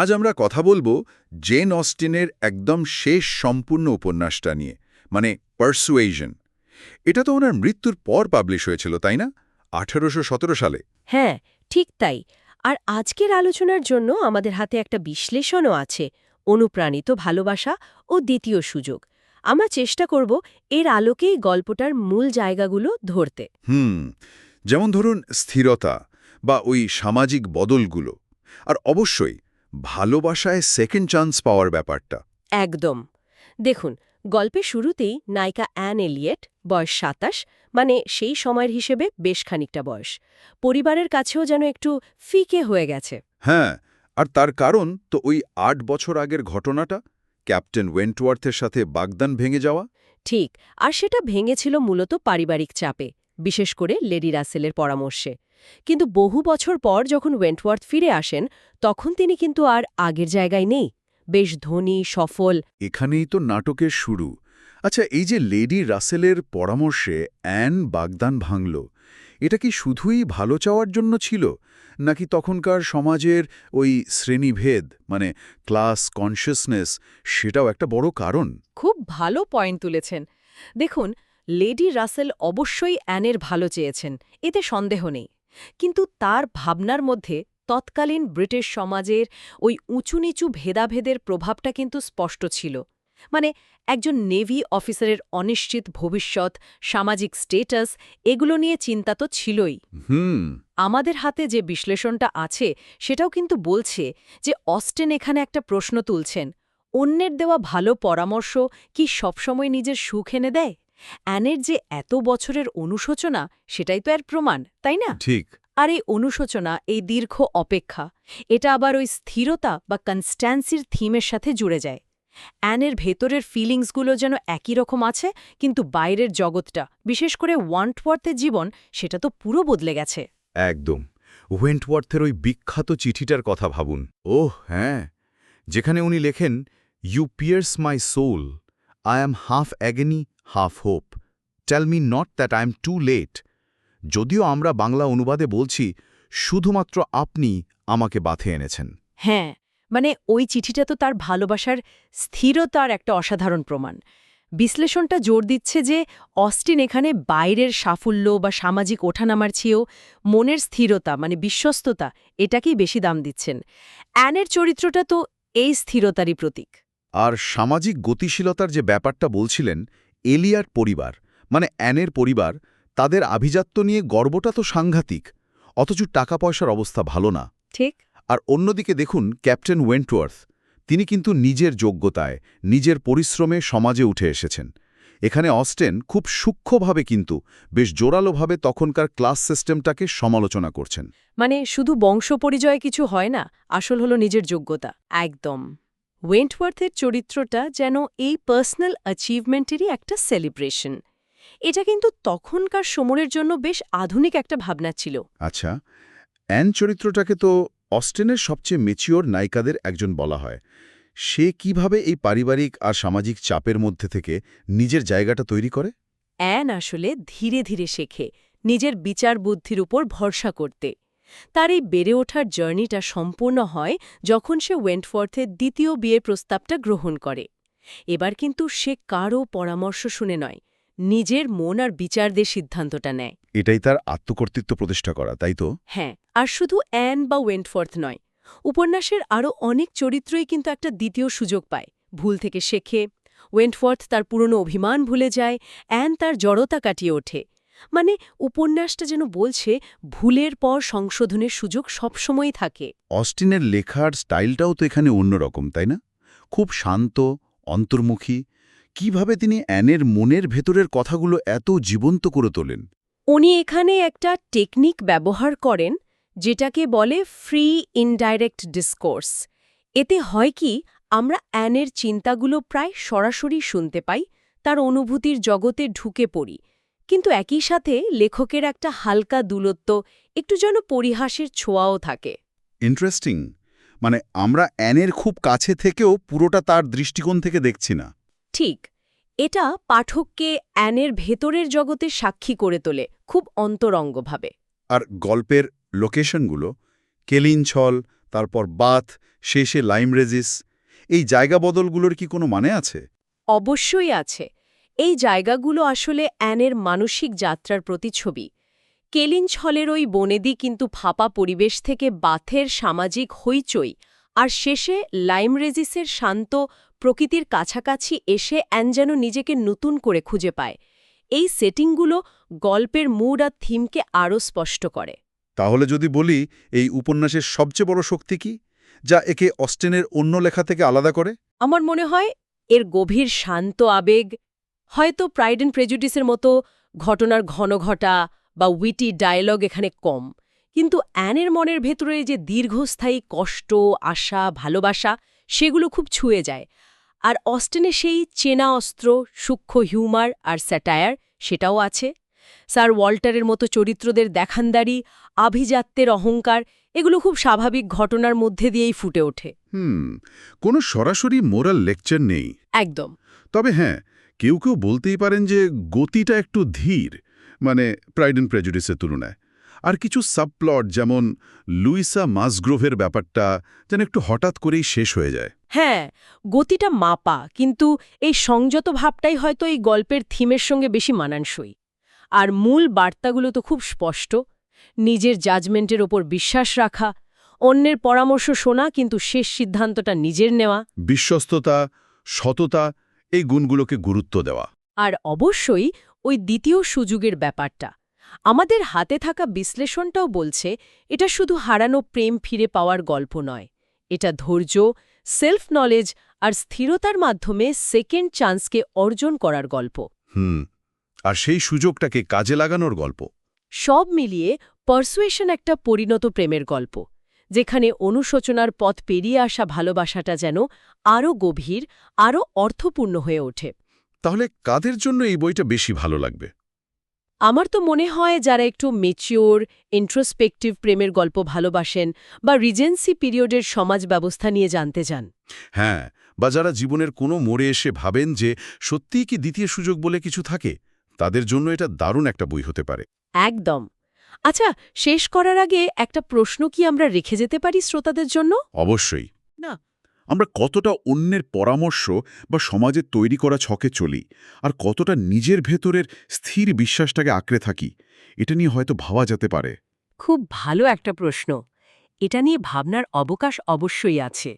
আজ আমরা কথা বলব জেন অস্টিনের একদম শেষ সম্পূর্ণ উপন্যাসটা নিয়ে মানে পারসুয়েশন। এটা তো ওনার মৃত্যুর পর পাবলিশ হয়েছিল তাই না? আঠেরোশো সালে। হ্যাঁ ঠিক তাই। আর আজকের আলোচনার জন্য আমাদের হাতে একটা বিশ্লেষণও আছে অনুপ্রাণিত ভালোবাসা ও দ্বিতীয় সুযোগ। আমরা চেষ্টা করব এর আলোকেই গল্পটার মূল জায়গাগুলো ধরতে। হুম যেমন ধরুন স্থিরতা বা ওই সামাজিক বদলগুলো। আর অবশ্যই ভালোবাসায় সেকেন্ড চান্স পাওয়ার ব্যাপারটা। একদম। দেখুন গল্পের শুরুতেই নায়িকা অ্যান এলিয়েট বয়স সাতাশ মানে সেই সময়ের হিসেবে বেশ খানিকটা বয়স। পরিবারের কাছেও যেন একটু ফিকে হয়ে গেছে। হ্যাঁ আর তার কারণ তো ওই আট বছর আগের ঘটনাটা ক্যাপ্টেন ওয়েন্টওয়ার্থের সাথে বাগদান ভেঙে যাওয়া। ঠিক আর সেটা ভেঙেছিল মূলত পারিবারিক চাপে। বিশেষ করে লেডি রাসেলের পরামর্শে। কিন্তু বহু বছর পর যখন ওয়েন্টওয়ার্থ ফিরে আসেন তখন তিনি কিন্তু আর আগের জায়গায় নেই। বেশ ধনী সফল। এখানেই তো নাটকের শুরু। আচ্ছা এই যে লেডি রাসেলের পরামর্শে অ্যান বাগদান ভাঙল এটা কি শুধুই ভালো চাওয়ার জন্য ছিল? নাকি তখনকার সমাজের ওই শ্রেণীভেদ মানে ক্লাস কনসিয়াসনেস সেটাও একটা বড় কারণ? খুব ভালো পয়েন্ট তুলেছেন। দেখুন লেডি রাসেল অবশ্যই অ্যানের ভালো চেয়েছেন এতে সন্দেহ নেই। কিন্তু তার ভাবনার মধ্যে তৎকালীন ব্রিটিশ সমাজের ওই উঁচু নিচু ভেদাভেদের প্রভাবটা কিন্তু স্পষ্ট ছিল। মানে একজন নেভি অফিসারের অনিশ্চিত ভবিষ্যৎ সামাজিক স্টেটাস এগুলো নিয়ে চিন্তা তো ছিলই। আমাদের হাতে যে বিশ্লেষণটা আছে সেটাও কিন্তু বলছে যে অস্টেন এখানে একটা প্রশ্ন তুলছেন অন্যের দেওয়া ভালো পরামর্শ কি সবসময় নিজের সুখ এনে দেয়? অ্যানের যে এত বছরের অনুশোচনা সেটাই তো এর প্রমাণ তাই না? ঠিক। আর এই অনুশোচনা এই দীর্ঘ অপেক্ষা এটা আবার ওই স্থিরতা বা কনস্ট্যান্সির থিমের সাথে জুড়ে যায়। অ্যানের ভেতরের ফিলিংসগুলো যেন একই রকম আছে কিন্তু বাইরের জগৎটা বিশেষ করে ওয়ান্টওয়ার্থের জীবন সেটা তো পুরো বদলে গেছে। একদম। ওয়েন্টওয়ার্থের ওই বিখ্যাত চিঠিটার কথা ভাবুন। ওহ হ্যাঁ। যেখানে উনি লেখেন you pierce my soul I am half agony half hope tell me not that I am too late যদিও আমরা বাংলা অনুবাদে বলছি শুধুমাত্র আপনি আমাকে বাথে এনেছেন। হ্যাঁ মানে ওই চিঠিটা তো তার ভালোবাসার স্থিরতার একটা অসাধারণ প্রমাণ। বিশ্লেষণটা জোর দিচ্ছে যে অস্টিন এখানে বাইরের সাফল্য বা সামাজিক ওঠানামার চেয়েও মনের স্থিরতা মানে বিশ্বস্ততা এটাকেই বেশি দাম দিচ্ছেন। অ্যানের চরিত্রটা তো এই স্থিরতারই প্রতীক। আর সামাজিক গতিশীলতার যে ব্যাপারটা বলছিলেন এলিয়ার পরিবার মানে অ্যানের পরিবার তাদের আভিজাত্য নিয়ে গর্বটা তো সাংঘাতিক অথচ টাকা পয়সার অবস্থা ভালো না। ঠিক। আর অন্যদিকে দেখুন ক্যাপ্টেন ওয়েন্টওয়ার্থ তিনি কিন্তু নিজের যোগ্যতায় নিজের পরিশ্রমে সমাজে উঠে এসেছেন। এখানে অস্টেন খুব সূক্ষ্মভাবে কিন্তু বেশ জোরালোভাবে তখনকার ক্লাস সিস্টেমটাকে সমালোচনা করছেন। মানে শুধু বংশ পরিচয় কিছু হয় না আসল হলো নিজের যোগ্যতা একদম। ওয়েন্টওয়ার্থের চরিত্রটা যেন এই পার্সোনাল অ্যাচিভমেন্টেরই একটা সেলিব্রেশন এটা কিন্তু তখনকার সময়ের জন্য বেশ আধুনিক একটা ভাবনা ছিল। আচ্ছা অ্যান চরিত্রটাকে তো অস্টেনের সবচেয়ে মেচিওর নায়িকাদের একজন বলা হয়। সে কীভাবে এই পারিবারিক আর সামাজিক চাপের মধ্যে থেকে নিজের জায়গাটা তৈরি করে? অ্যান আসলে ধীরে ধীরে শেখে নিজের বিচার বুদ্ধির উপর ভরসা করতে। তার এই বেড়ে ওঠার জার্নিটা সম্পূর্ণ হয় যখন সে ওয়েন্টফোর্থের দ্বিতীয় বিয়ের প্রস্তাবটা গ্রহণ করে। এবার কিন্তু সে কারও পরামর্শ শুনে নয় নিজের মন আর বিচার দিয়ে সিদ্ধান্তটা নেয়। এটাই তার আত্মকর্তৃত্ব প্রতিষ্ঠা করা তাই তো? হ্যাঁ আর শুধু অ্যান বা ওয়েন্টফোর্থ নয় উপন্যাসের আরও অনেক চরিত্রই কিন্তু একটা দ্বিতীয় সুযোগ পায়। ভুল থেকে শেখে ওয়েন্টফোর্থ তার পুরনো অভিমান ভুলে যায় অ্যান তার জড়তা কাটিয়ে ওঠে মানে উপন্যাসটা যেন বলছে ভুলের পর সংশোধনের সুযোগ সবসময়ই থাকে। অস্টিনের লেখার স্টাইলটাও তো এখানে অন্যরকম তাই না? খুব শান্ত অন্তর্মুখী। কীভাবে তিনি অ্যানের মনের ভেতরের কথাগুলো এত জীবন্ত করে তোলেন? উনি এখানে একটা টেকনিক ব্যবহার করেন যেটাকে বলে ফ্রি ইনডাইরেক্ট ডিসকোর্স। এতে হয় কি আমরা অ্যানের চিন্তাগুলো প্রায় সরাসরি শুনতে পাই তার অনুভূতির জগতে ঢুকে পড়ি। কিন্তু একই সাথে লেখকের একটা হালকা দূরত্ব একটু যেন পরিহাসের ছোঁয়াও থাকে। ইন্টারেস্টিং মানে আমরা অ্যানের খুব কাছে থেকেও পুরোটা তার দৃষ্টিকোণ থেকে দেখছি না। ঠিক। এটা পাঠককে অ্যানের ভেতরের জগতে সাক্ষী করে তোলে খুব অন্তরঙ্গভাবে। আর গল্পের লোকেশনগুলো কেলিনছল তারপর বাথ শেষে লাইম রেজিস এই জায়গা বদলগুলোর কি কোনো মানে আছে? অবশ্যই আছে। এই জায়গাগুলো আসলে অ্যানের মানসিক যাত্রার প্রতিচ্ছবি। কেলিঞ্চ হলের ওই বনেদি কিন্তু ফাঁপা পরিবেশ থেকে বাথের সামাজিক হইচই আর শেষে লাইম রেজিসের শান্ত প্রকৃতির কাছাকাছি এসে অ্যান যেন নিজেকে নতুন করে খুঁজে পায়। এই সেটিংগুলো গল্পের মুড আর থিমকে আরও স্পষ্ট করে। তাহলে যদি বলি এই উপন্যাসের সবচেয়ে বড় শক্তি কি যা একে অস্টেনের অন্য লেখা থেকে আলাদা করে? আমার মনে হয় এর গভীর শান্ত আবেগ হয়তো প্রাইড অ্যান্ড প্রেজুডিসের মতো ঘটনার ঘন ঘটা বা উইটি ডায়ালগ এখানে কম। কিন্তু অ্যানের মনের ভেতরে যে দীর্ঘস্থায়ী কষ্ট আশা ভালোবাসা সেগুলো খুব ছুঁয়ে যায়। আর অস্টেনে সেই চেনা অস্ত্র সূক্ষ্ম হিউমার আর স্যাটায়ার সেটাও আছে। স্যার ওয়াল্টারের মতো চরিত্রদের দেখানদারি আভিজাত্যের অহংকার এগুলো খুব স্বাভাবিক ঘটনার মধ্যে দিয়েই ফুটে ওঠে। হুম কোনো সরাসরি মোরাল লেকচার নেই। একদম। তবে হ্যাঁ কেউ কেউ বলতেই পারেন যে গতিটা একটু ধীর মানে প্রাইড অ্যান্ড প্রেজুডিসের তুলনায়। আর কিছু সাবপ্লট যেমন লুইসা মাসগ্রোভের ব্যাপারটা যেন একটু হঠাৎ করেই শেষ হয়ে যায়। হ্যাঁ গতিটা মাপা কিন্তু এই সংযত ভাবটাই হয়তো এই গল্পের থিমের সঙ্গে বেশি মানানসই। আর মূল বার্তাগুলো তো খুব স্পষ্ট নিজের জাজমেন্টের ওপর বিশ্বাস রাখা অন্যের পরামর্শ শোনা কিন্তু শেষ সিদ্ধান্তটা নিজের নেওয়া। বিশ্বস্ততা সততা এই গুণগুলোকে গুরুত্ব দেওয়া। আর অবশ্যই ওই দ্বিতীয় সুযোগের ব্যাপারটা। আমাদের হাতে থাকা বিশ্লেষণটাও বলছে এটা শুধু হারানো প্রেম ফিরে পাওয়ার গল্প নয়। এটা ধৈর্য সেলফ নলেজ আর স্থিরতার মাধ্যমে সেকেন্ড চান্সকে অর্জন করার গল্প। হুম আর সেই সুযোগটাকে কাজে লাগানোর গল্প। সব মিলিয়ে পারসুয়েশন একটা পরিণত প্রেমের গল্প। যেখানে অনুশোচনার পথ পেরিয়ে আসা ভালোবাসাটা যেন আরও গভীর আরও অর্থপূর্ণ হয়ে ওঠে। তাহলে কাদের জন্য এই বইটা বেশি ভালো লাগবে? আমার তো মনে হয় যারা একটু মেচিওর ইন্ট্রোস্পেক্টিভ প্রেমের গল্প ভালোবাসেন বা রিজেন্সি পিরিয়ডের সমাজ ব্যবস্থা নিয়ে জানতে চান। হ্যাঁ বা যারা জীবনের কোনো মোড়ে এসে ভাবেন যে সত্যিই কি দ্বিতীয় সুযোগ বলে কিছু থাকে তাদের জন্য এটা দারুণ একটা বই হতে পারে। একদম। আচ্ছা শেষ করার আগে একটা প্রশ্ন কি আমরা রেখে যেতে পারি শ্রোতাদের জন্য? অবশ্যই। না। আমরা কতটা অন্যের পরামর্শ বা সমাজের তৈরি করা ছকে চলি আর কতটা নিজের ভেতরের স্থির বিশ্বাসটাকে আঁকড়ে থাকি এটা নিয়ে হয়তো ভাবা যেতে পারে। খুব ভালো একটা প্রশ্ন। এটা নিয়ে ভাবনার অবকাশ অবশ্যই আছে।